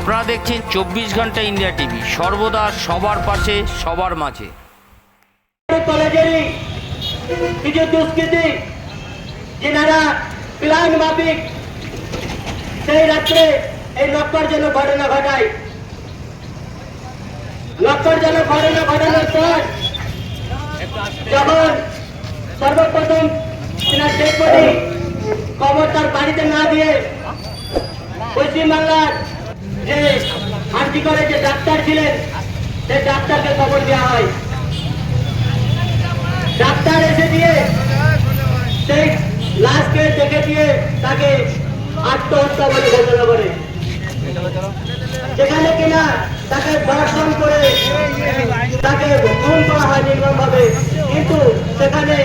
আপনারা দেখছেন চব্বিশ ঘণ্টা ইন্ডিয়া টিভি। সর্বদা সবার পাশে, সবার মাঝে। কলেজেরই কিছু দুষ্কৃতী, যেনারা প্ল্যান মাফিক, সেই রাত্রে এই লক্ষ্যরজনক ঘটনা ঘটায়। লক্ষ্যরজনক ঘটনা ঘটানোর পর যখন সর্বপ্রথম ডেড বডি খবর তার বাড়িতে না দিয়ে পশ্চিমবাংলার যে আর্জি ডাক্তার ছিলেন সেই ডাক্তারকে খবর দেওয়া হয়। ডাক্তার এসে দিয়ে সেই লাশকে দেখে দিয়ে তাকে আত্মহত্যা বলে ঘোষণা করে। সেখানে কিনা তাকে দর্শন করে তাকে খুন করা হয় নির্মম ভাবে কিন্তু সেখানে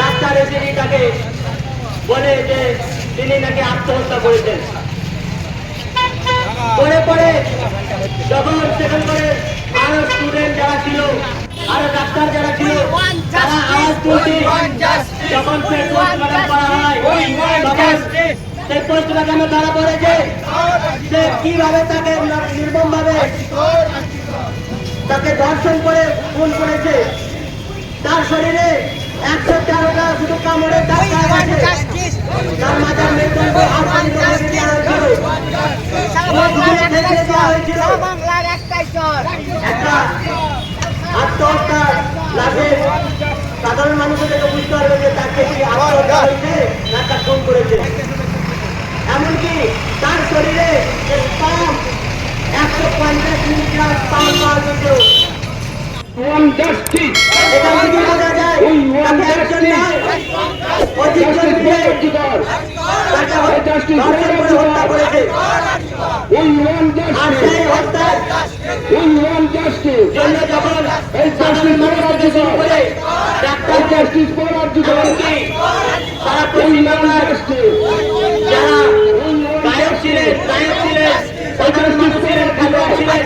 ডাক্তার এসে তাকে বলে যে তিনি নাকি আত্মহত্যা করেছেন পরে পরে যখন সেখান করে আরও স্টুডেন্ট যারা ছিল আরও ডাক্তার যারা ছিল তারা আওয়াজ তুলছে যখন করা হয় তখন সে কীভাবে তাকে নির্মম ভাবে তাকে ধর্ষণ করে খুন করেছে। তার শরীরে একশো তেরোটা শুধু আছে। তার মাথার মেরুদণ্ড আটকানি করে দেওয়া হয়েছিল ফেলে দেওয়া হয়েছিল বাংলার একটাই চর একটা আত্মহত্যা লাভে সাধারণ মানুষের থেকে বুঝতে পারবে যে তাকে কি আত্মহত্যা হয়েছে না তার খুন করেছে। এমনকি তার শরীরে একশো পঞ্চাশ মিলিগ্রাম স্পাম পাওয়া justice. এটা থেকে বোঝা যায় একজন নয় অধিকজন হত্যা করেছে। আর. সেই হত্যার. জন্য যখন our এমনকি সারা We want পশ্চিমবাংলার justice. যারা গায়ক ছিলেন গায়ক ছিলেন সাধারণ মানুষ ছিলেন ছিলেন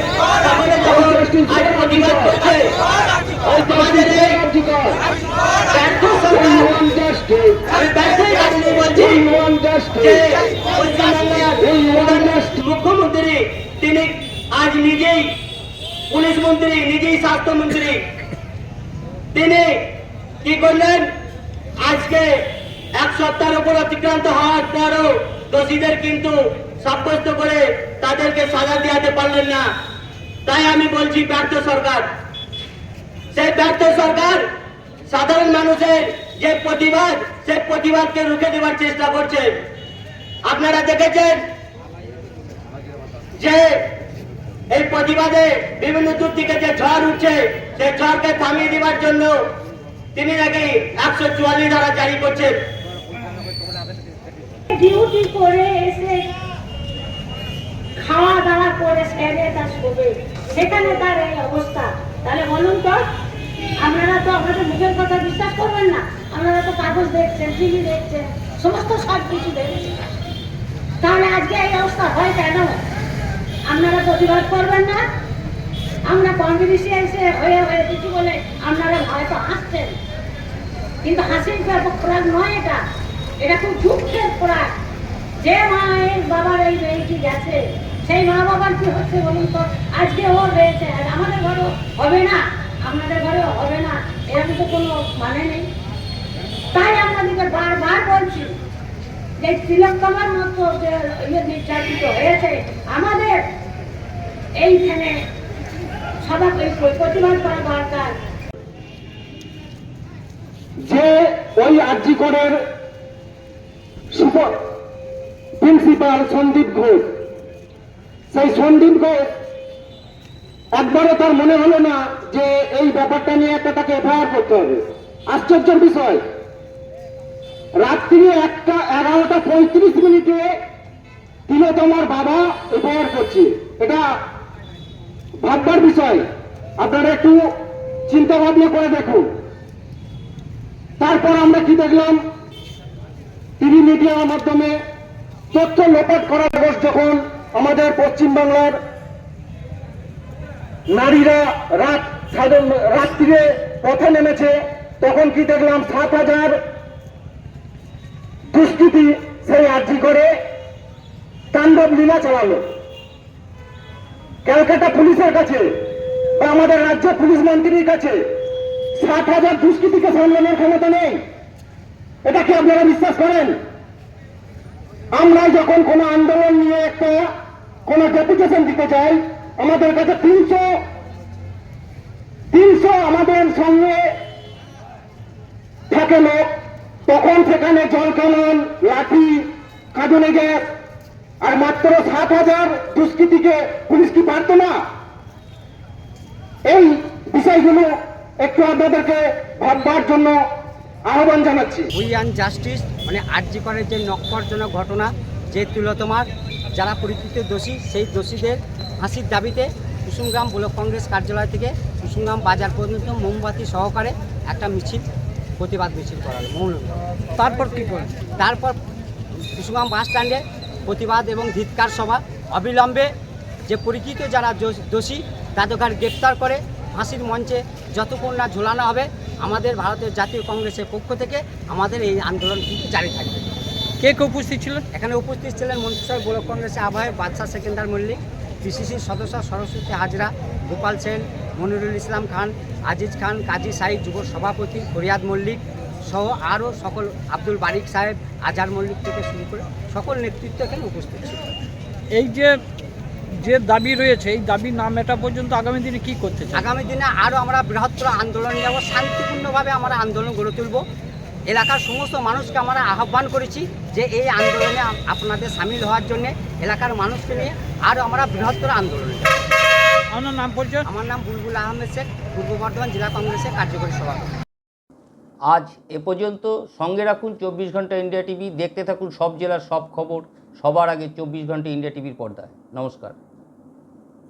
সকলে যখন আজ প্রতিবাদ করছে ওই তোমাদের ব্যর্থ সরকার We want justice. আমি ব্যর্থই কারণে বলছি যে justice. পশ্চিমবাংলার প্রধান মুখ্যমন্ত্রী তিনি আজ নিজেই পুলিশ মন্ত্রী নিজেই স্বাস্থ্যমন্ত্রী তিনি কি করলেন? আজকে এক সপ্তাহের উপর অতিক্রান্ত হওয়ার পরও দোষীদের কিন্তু সাব্যস্ত করে তাদেরকে সাজা দেওয়াতে পারলেন না। তাই আমি বলছি, ব্যর্থ সরকার। সেই ব্যর্থ সরকার সাধারণ মানুষের যে প্রতিবাদ, সেই প্রতিবাদকে রুখে দেওয়ার চেষ্টা করছে। আপনারা দেখেছেন যে এই প্রতিবাদে বিভিন্ন দূর থেকে যে ঝড় উঠছে, সেই ঝড়কে থামিয়ে দেওয়ার জন্য তিনি নাকি একশো চুয়াল্লিশ ধারা জারি করছেন। ডিউটি করে এসে খাওয়া দাওয়া করে সেরে তার শোবে। সেখানে তার এই অবস্থা। তাহলে বলুন তো, আপনারা তো আপনাদের মুখের কথা বিশ্বাস করবেন না। আপনারা তো কাগজ দেখছেন, টিভি দেখছেন, সমস্ত সব কিছু দেখছেন। তাহলে আজকে এই অবস্থা হয় কেন? আপনারা প্রতিবাদ করবেন না? আমরা কংগ্রেসে এসে হয়ে হয়ে কিছু বলে আপনারা হয়তো হাসছেন কিন্তু হাসির খোরাক নয় এটা। এটা খুব দুঃখের খোরাক। যে মা মায়ের বাবার এই মেয়েটি গেছে, সেই মা বাবার কি হচ্ছে বলুন তো? আজকে ও রয়েছে, আর আমাদের ঘরেও হবে না। আপনাদের ঘরেও হবে না। এরকম তো কোনো মানে নেই। তাই আপনাদেরকে বারবার বলছি যে তিলকমার মতো যে ইয়ে নির্যাতিত হয়েছে, আমাদের এইখানে সবাই প্রতিবাদ করা দরকার। যে ওই আর্জিকরের সুপার প্রিন্সিপাল সন্দীপ ঘোষ। সেই সন্দীপ ঘোষ একবারও তার মনে হলো না যে এই ব্যাপারটা নিয়ে একটা তাকে এফআইআর করতে হবে। আশ্চর্যের বিষয় রাত্রি একটা এগারোটা পঁয়ত্রিশ মিনিটে তিলোতমার বাবা এফআইআর করছে। এটা ভাববার বিষয়। আপনারা একটু চিন্তা ভাবনা করে দেখুন। তারপর আমরা কি দেখলাম? টিভি মিডিয়ার মাধ্যমে তথ্য লোপাট করার বস যখন আমাদের পশ্চিমবাংলার নারীরা রাত রাত্রিরে পথে নেমেছে, তখন কি দেখলাম? সাত হাজার দুষ্কৃতি সেই আর্জি করে তাণ্ডব লীলা চালালো। ক্যালকাটা পুলিশের কাছে বা আমাদের রাজ্য পুলিশ মন্ত্রীর কাছে ষাট হাজার দুষ্কৃতিকে সামলানোর ক্ষমতা নেই। এটা কি আপনারা বিশ্বাস করেন? আমরা যখন কোনো আন্দোলন নিয়ে একটা কোনো ডেপুটেশন দিতে চাই, আমাদের কাছে তিনশো তিনশো আমাদের সঙ্গে থাকে লোক। তখন সেখানে জল কামান, লাঠি, কাঁদনে গ্যাস, আর মাত্র সাত হাজার দুষ্কৃতিকে পুলিশ কি পারত না? এই বিষয়গুলো একটু আপনাদেরকে ভাববার জন্য আহ্বান জানাচ্ছি। উই অ্যান্ড জাস্টিস মানে আর্জি করার যে নক্ষরজনক ঘটনা, যে তিলোতমার, যারা পরিচিত দোষী, সেই দোষীদের ফাঁসির দাবিতে কুসুমগ্রাম ব্লক কংগ্রেস কার্যালয় থেকে কুসুমগ্রাম বাজার পর্যন্ত মোমবাতি সহকারে একটা মিছিল, প্রতিবাদ মিছিল করা হলো। মৌন তারপর কী করল তারপর কুসুমগ্রাম বাস স্ট্যান্ডে প্রতিবাদ এবং ধিৎকার সভা অবিলম্বে যে পরিচিত যারা দোষ- দোষী, তাদের গ্রেপ্তার করে ফাঁসির মঞ্চে যতক্ষণ না ঝোলানো হবে আমাদের ভারতের জাতীয় কংগ্রেসের পক্ষ থেকে আমাদের এই আন্দোলন কিন্তু জারি থাকবে। কে কে উপস্থিত ছিলেন? এখানে উপস্থিত ছিলেন মন্ত্রিসভা ব্লক কংগ্রেসের আহ্বায়ক বাদশাহ সেকেন্দার মল্লিক পিসিসির সদস্য সরস্বতী হাজরা গোপাল সেন মনিরুল ইসলাম খান আজিজ খান কাজী সাহিদ যুব সভাপতি ফরিয়াদ মল্লিক সহ আরও সকল আব্দুল বারিক সাহেব আজার মল্লিক থেকে শুরু করে সকল নেতৃত্ব এখানে উপস্থিত ছিল। এই যে যে দাবি রয়েছে এই দাবি না মেটা পর্যন্ত আগামী দিনে কি করতে চান? আগামী দিনে আরও আমরা বৃহত্তর আন্দোলন যাব শান্তিপূর্ণভাবে আমরা আন্দোলন গড়ে তুলব। এলাকার সমস্ত মানুষকে আমরা আহ্বান করেছি যে এই আন্দোলনে আপনাদের সামিল হওয়ার জন্য এলাকার মানুষকে নিয়ে আরও আমরা বৃহত্তর আন্দোলন যাব। আপনার নাম পরিচয়? আমার নাম বুলবুল আহমেদ শেখ পূর্ব বর্ধমান জেলা কংগ্রেসের কার্যকরী সভাপতি। আজ এ পর্যন্ত সঙ্গে রাখুন চব্বিশ ঘণ্টা ইন্ডিয়া টিভি দেখতে থাকুন সব জেলার সব খবর সবার আগে চব্বিশ ঘণ্টা ইন্ডিয়া টিভির পর্দায়। নমস্কার।